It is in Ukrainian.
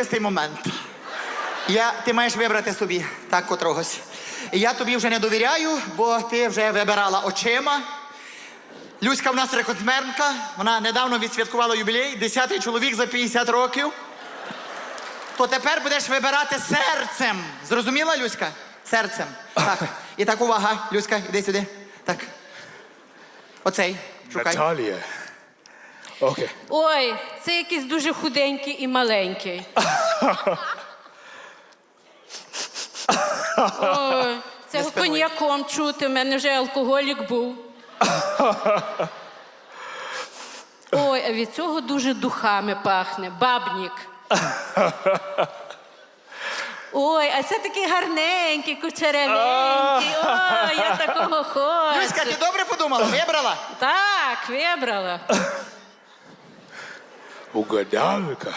урочистий момент. Я, ти маєш вибрати собі так котрогось. Я тобі вже не довіряю, бо ти вже вибирала очима. Люська в нас рекордсменка. Вона недавно відсвяткувала юбілей, десятий чоловік за 50 років. То тепер будеш вибирати серцем. Зрозуміла, Люська? Серцем. Так. І так, увага, Люська, іди сюди. Так. Оцей. Шукай. Наталія. Окей. Ой, це якийсь дуже худенький і маленький. Ой, це коньяком чути, в мене вже алкоголік був. Ой, а від цього дуже духами пахне. Бабнік. Ой, а це такий гарненький, кучерявенький. Ой, я такого хочу. Люська, ти добре подумала? Вибрала? Так, вибрала. o Gadalga.